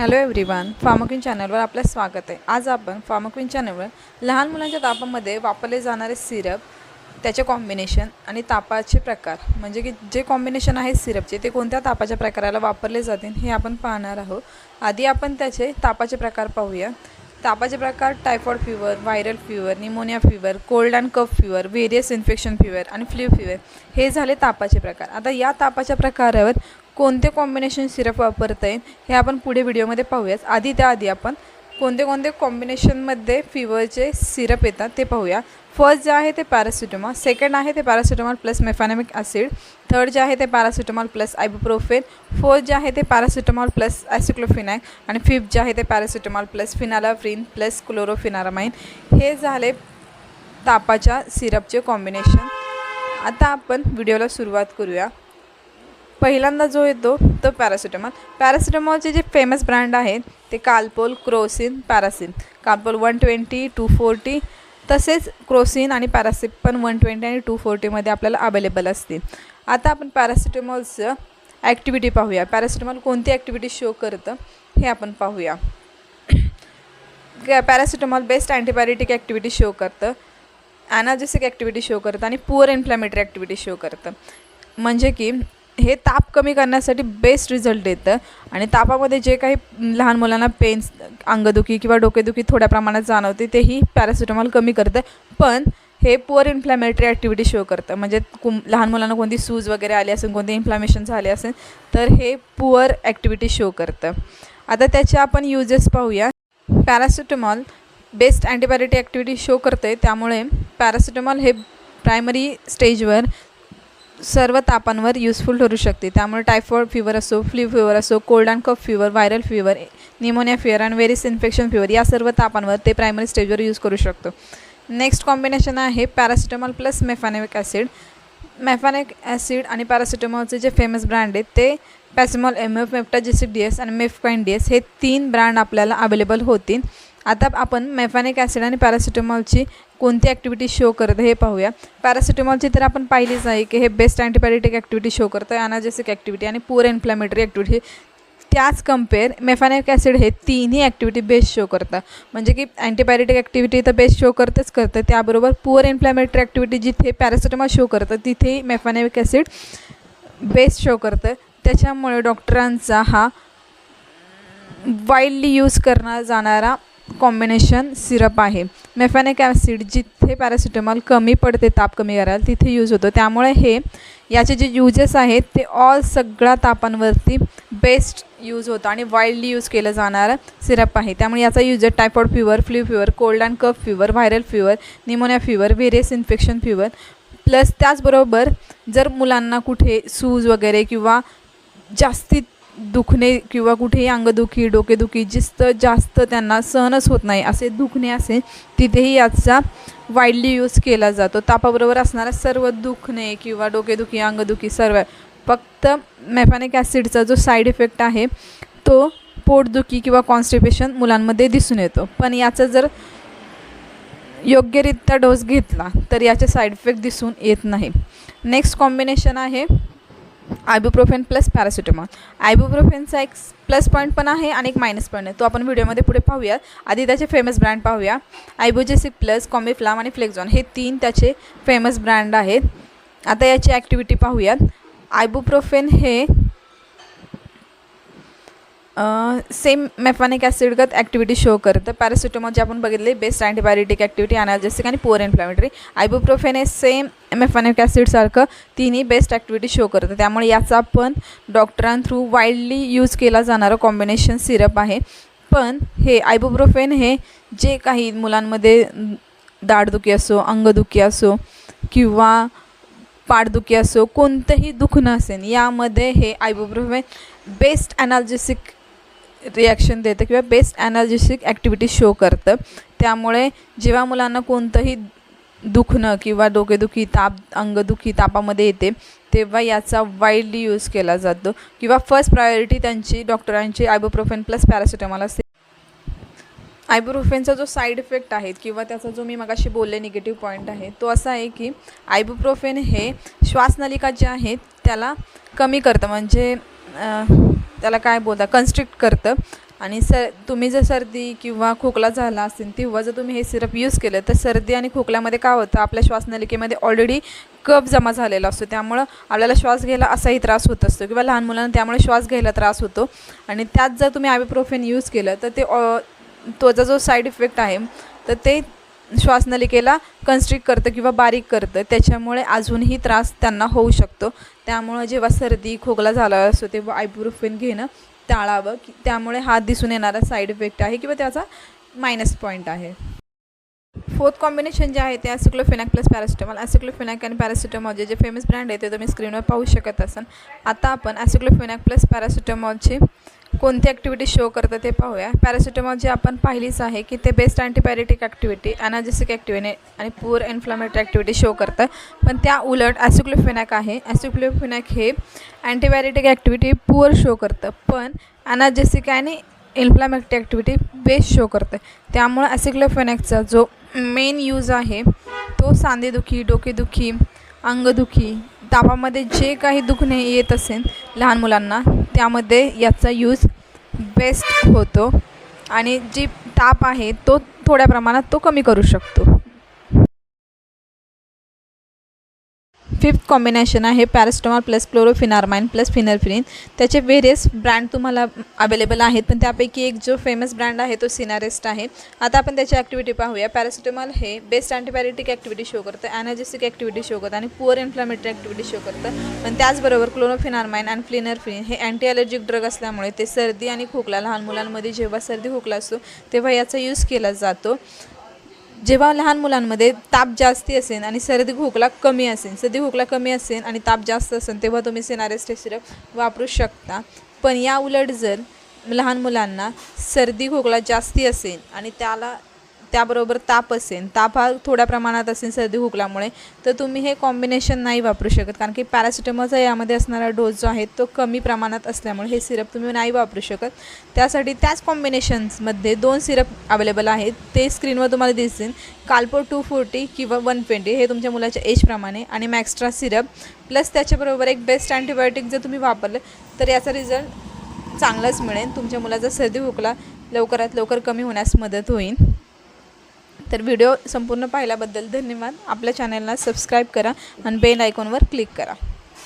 Hello everyone फार्मक्विन चॅनलवर आपलं स्वागत आहे. आज आपण फार्मक्विन चॅनलवर लहान मुलांच्या तापामध्ये वापरले जाणारे सिरप त्याचे कॉम्बिनेशन आणि तापाचे प्रकार. म्हणजे की जे कॉम्बिनेशन आहे सिरपचे ते कोणत्या तापाच्या प्रकाराला वापरले जातील हे आपण पाहणार आहोत. आधी आपण त्याचे तापाचे प्रकार पाहूया. तापाचे प्रकार typhoid fever viral fever pneumonia fever cold and cough fever various infection fever आणि फ्ल्यू फिवर हे झाले तापाचे प्रकार. आता या तापाच्या प्रकारावर कोणते कॉम्बिनेशन सिरप वापरता येईल हे आपण पुढे व्हिडिओमध्ये पाहूयाच आधी त्याआधी आपण कोणते कोणते कॉम्बिनेशनमध्ये फिवरचे सिरप येतात ते पाहूया. फर्स्ट जे आहे ते पॅरासिटामॉल सेकंड आहे ते paracetamol plus mefenamic acid third जे आहे ते पॅरासिटामॉल प्लस आयबुप्रोफेन फोर्थ जे आहे ते पॅरासिटामॉल प्लस ॲसिक्लोफिनॅक आणि फिफ्थ जे आहे ते paracetamol plus phenylephrine plus chlorpheniramine हे झाले तापाच्या सिरपचे कॉम्बिनेशन आता आपण व्हिडिओला सुरुवात करूया. पहिल्यांदा जो येतो तो पॅरासिटामॉल पॅरासिटामॉलचे जे फेमस ब्रँड आहेत ते Calpol Crocin Paracin Calpol one twenty two forty तसेच क्रोसिन आणि पॅरासिप पण वन ट्वेंटी आणि टू फोर्टीमध्ये आपल्याला अवेलेबल असतील. आता आपण पॅरासिटेमॉलचं ॲक्टिव्हिटी पाहूया. पॅरासिटेमॉल कोणती ॲक्टिव्हिटी शो करतं हे आपण पाहूया. Paracetamol best antibiotic activity show करतं ॲनाजेसिक ॲक्टिव्हिटी शो करतं आणि पुअर इन्फ्लॅमेटरी ॲक्टिव्हिटी शो करतं. म्हणजे की हे ताप कमी करण्यासाठी बेस्ट रिझल्ट येतं आणि तापामध्ये जे काही लहान मुलांना पेन्स अंगदुखी किंवा डोकेदुखी थोड्या प्रमाणात जाणवते तेही पॅरासिटामॉल कमी करतं. पण हे पुअर इन्फ्लॅमेटरी ॲक्टिव्हिटी शो करतं. म्हणजे कुम लहान मुलांना कोणती सूज वगैरे आली असेल कोणती इन्फ्लॅमेशन झाले असेल तर हे पुअर ॲक्टिव्हिटी शो करतं. आता त्याचे आपण युजेस पाहूया. Paracetamol best antibiotic activity show करते त्यामुळे पॅरासिटामॉल हे प्रायमरी स्टेजवर सर्व तापांवर युजफुल ठरू शकते. त्यामुळे टायफॉइड फिवर असो फ्ल्यू फिवर असो cold and cough fever viral fever pneumonia fever आणि वेरिस इन्फेक्शन फिवर या सर्व तापांवर ते प्रायमरी स्टेजवर यूज करू शकतो. नेक्स्ट कॉम्बिनेशन आहे paracetamol plus mefenamic acid mefenamic acid आणि पॅरासिटामॉलचे जे फेमस ब्रँड आहेत ते Pacimol M F Meftagesic D S आणि मेफकाइन डी एस हे तीन ब्रँड आपल्याला अवेलेबल होतील. आता आपण मेफॅनिक ॲसिड आणि पॅरासिटामॉलची कोणती ॲक्टिव्हिटी शो करतं हे पाहूया. पॅरासिटामॉलची तर आपण पाहिलीच आहे की हे बेस्ट अँटीबायोटिक ॲक्टिव्हिटी शो करतं ॲनाजेसिक ॲक्टिव्हिटी आणि पुअर इन्फ्लॅमेटरी ॲक्टिव्हिटी त्याच कंपेअर मेफॅनिक ॲसिड हे तिन्ही ॲक्टिव्हिटी बेस्ट शो करतं. म्हणजे की अँटीबायोटिक ॲक्टिव्हिटी तर बेस्ट शो करतच करतं. त्याबरोबर पुअर इन्फ्लॅमेटरी ॲक्टिव्हिटी जिथे पॅरासिटेमॉल शो करतं तिथेही मेफॅनिक ॲसिड बेस्ट शो करतं. त्याच्यामुळे डॉक्टरांचा हा वाईडली यूज करणार जाणारा कॉम्बिनेशन सिरप आहे. मेफॅनिक ॲसिड जिथे पॅरासिटेमॉल कमी पडते ताप कमी करायला तिथे यूज होतो. त्यामुळे हे याचे जे युजेस आहेत ते ऑल सगळ्या तापांवरती बेस्ट यूज होतं आणि वाईल्डली यूज केलं जाणारं सिरप आहे. त्यामुळे याचा यूज आहे typhoid fever flu fever cold and cough fever viral fever pneumonia fever various infection fever plus त्याचबरोबर जर मुलांना कुठे सूज वगैरे किंवा जास्तीत दुखणे किंवा कुठेही अंगदुखी डोकेदुखी जिस्त जास्त त्यांना सहनच होत नाही असे दुखणे असेल तिथेही याचा वाईडली यूज केला जातो. तापाबरोबर असणारा सर्व दुखणे किंवा डोकेदुखी अंगदुखी सर्व फक्त मेफॅनिक ॲसिडचा जो साईड इफेक्ट आहे तो पोटदुखी किंवा कॉन्स्टिपेशन मुलांमध्ये दिसून येतो. पण याचा जर योग्यरित्या डोस घेतला तर याचे साईड इफेक्ट दिसून येत नाही. नेक्स्ट कॉम्बिनेशन आहे आयबुप्रोफेन प्लस पॅरासिटेमॉल. आयबुप्रोफेनचा एक प्लस पॉईंट पण आहे आणि एक मायनस पॉईंट आहे. तो आपण व्हिडिओमध्ये पुढे पाहूया. आधी त्याचे फेमस ब्रँड पाहूया. आयबोजेसिक प्लस कॉमिफ्लाम आणि फ्लेक्झॉन हे तीन त्याचे फेमस ब्रँड आहेत. आता याची ॲक्टिव्हिटी पाहूयात आयबुप्रोफेन हे सेम मेफॅनिक ॲसिडगत ॲक्टिव्हिटी शो करतं. पॅरासिटामॉल जे आपण बघितले बेस्ट अँटीबायोटिक ॲक्टिव्हिटी अनाल्जेसिक आणि पोअर इन्फ्लॅमेटरी आयबुप्रोफेन हे सेम मेफॅनिक ॲसिडसारखं तिन्ही बेस्ट ॲक्टिव्हिटी शो करतं. त्यामुळे याचा पण डॉक्टरांथ्रू वाईडली यूज केला जाणारं कॉम्बिनेशन सिरप आहे. पण हे आयबुप्रोफेन हे जे काही मुलांमध्ये दाढदुखी असो अंगदुखी असो किंवा पाठदुखी असो कोणतंही दुखणं असेल यामध्ये हे आयबोप्रोफेन बेस्ट ॲनाल्जेसिक रिॲक्शन देतं किंवा बेस्ट ॲनाल्जेसिक ॲक्टिव्हिटी शो करतं. त्यामुळे जेव्हा मुलांना कोणतंही दुखणं किंवा डोकेदुखी ताप अंगदुखी तापामध्ये येते तेव्हा याचा वाईडली यूज केला जातो. किंवा फर्स्ट प्रायोरिटी त्यांची डॉक्टरांची आयबोप्रोफेन प्लस पॅरासिटामॉल असते. आयब्रोफेनचा जो साईड इफेक्ट आहे किंवा त्याचा जो मी मगाशी बोलले निगेटिव्ह पॉईंट आहे तो असा आहे की आयबुप्रोफेन हे श्वासनलिका जे आहेत त्याला कमी करतं. म्हणजे त्याला काय बोलतात? कन्स्ट्रिक्ट करतं. आणि सर तुम्ही जर सर्दी किंवा खोकला झाला असेल तेव्हा जर तुम्ही हे सिरप यूज केलं तर सर्दी आणि खोकल्यामध्ये काय होतं? आपल्या श्वासनलिकेमध्ये ऑलरेडी कप जमा झालेला असतो. त्यामुळं आपल्याला श्वास घ्यायला असाही त्रास होत असतो किंवा लहान मुलांना त्यामुळे श्वास घ्यायला त्रास होतो. आणि त्यात जर तुम्ही आयबीप्रोफेन यूज केलं तर ते त्वचा जो साईड इफेक्ट आहे तर ते श्वासनलिकेला कन्स्ट्रिक्ट करतं किंवा बारीक करतं. त्याच्यामुळे अजूनही त्रास त्यांना होऊ शकतो. त्यामुळं जेव्हा सर्दी खोकला झाला असतो तेव्हा आयबुप्रोफेन घेणं टाळावं. की त्यामुळे हा दिसून येणारा साईड इफेक्ट आहे किंवा त्याचा मायनस पॉईंट आहे. फोर्थ कॉम्बिनेशन जे आहे ते ॲसिक्लोफेनॅक प्लस पॅरासिटामॉल ॲसिक्लोफेनॅक आणि पॅरासिटामॉल जे फेमस ब्रँड आहे ते तुम्ही स्क्रीनवर पाहू शकत असाल. आता आपण ॲसिक्लोफेनॅक प्लस पॅरासिटामॉलची कोणती ॲक्टिव्हिटी शो करतं ते पाहूया. पॅरासिटामॉल जे आपण पाहिलीच आहे की ते best antibiotic activity analgesic activity आणि पूर इन्फ्लामेटरी ॲक्टिव्हिटी शो करतं. पण त्या उलट ॲसिक्लोफेनॅक आहे. ॲसिक्लोफेनॅक हे अँटीबायोटिक ॲक्टिव्हिटी पुअर शो करतं पण ॲनाजेसिक आणि इन्फ्लामेटरी ॲक्टिव्हिटी बेस्ट शो करतं. त्यामुळं ॲसिक्लोफेनॅकचा जो मेन यूज आहे तो सांधेदुखी डोकेदुखी अंगदुखी तापामध्ये जे काही दुखणे येत असेल लहान मुलांना त्यामध्ये याचा यूज बेस्ट होतो. आणि जी ताप आहे तो थोड्या प्रमाणात तो कमी करू शकतो. फिफ्थ कॉम्बिनेशन आहे पॅरास्टमॉल प्लस क्लोरोफिनारमाइन प्लस फिनरफिन त्याचे व्हेरियस ब्रँड तुम्हाला अवेलेबल आहेत पण त्यापैकी एक जो फेमस ब्रँड आहे तो सिनारेस्ट आहे. आता आपण त्याची ॲक्टिव्हिटी पाहूया. पॅरासिटेमॉल हे बेस्ट अँटीबायोटिक ॲक्टिव्हिटी शो करतं ॲनर्जेसिक ॲक्टिव्हिटी शो करतं आणि पुअर इन्फ्लॅमेटरी ॲक्टिव्हिटी शो करतं. पण त्याचबरोबर क्लोरोफिनारमाइन आणि फ्लिनरफ्रिन हे अँटी ॲलर्जिक ड्रग असल्यामुळे ते सर्दी आणि खोकला लहान मुलांमध्ये जेव्हा सर्दी खोकला असतो तेव्हा याचा यूज केला जातो. जेव्हा लहान मुलांमध्ये ताप जास्ती असेल आणि सर्दी खोकला कमी असेल सर्दी खोकला कमी असेल आणि ताप जास्त असेल तेव्हा तुम्ही सिनारेस्ट सिरप वापरू शकता. पण या उलट जर लहान मुलांना सर्दी खोकला जास्ती असेल आणि त्याला त्याबरोबर ताप असेल ताप हा थोड्या प्रमाणात असेल सर्दी खोकल्यामुळे तर तुम्ही हे कॉम्बिनेशन नाही वापरू शकत. कारण की पॅरासिटेमॉलचा यामध्ये असणारा डोस जो आहे तो कमी प्रमाणात असल्यामुळे हे सिरप तुम्ही नाही वापरू शकत. त्यासाठी त्याच कॉम्बिनेशन्समध्ये दोन सिरप अवेलेबल आहेत. ते स्क्रीनवर तुम्हाला दिसतील. काल्पो टू फोर्टी किंवा वन ट्वेंटी हे तुमच्या मुलाच्या एजप्रमाणे आणि मॅक्स्ट्रा सिरप प्लस त्याच्याबरोबर एक बेस्ट अँटीबायोटिक जर तुम्ही वापरलं तर याचा रिझल्ट चांगलाच मिळेल. तुमच्या मुलाचा सर्दी खोकला लवकरात लवकर कमी होण्यास मदत होईल. तर व्हिडिओ संपूर्ण पाहिल्याबद्दल धन्यवाद. आपल्या चॅनलला सबस्क्राईब करा आणि बेल आयकॉनवर क्लिक करा.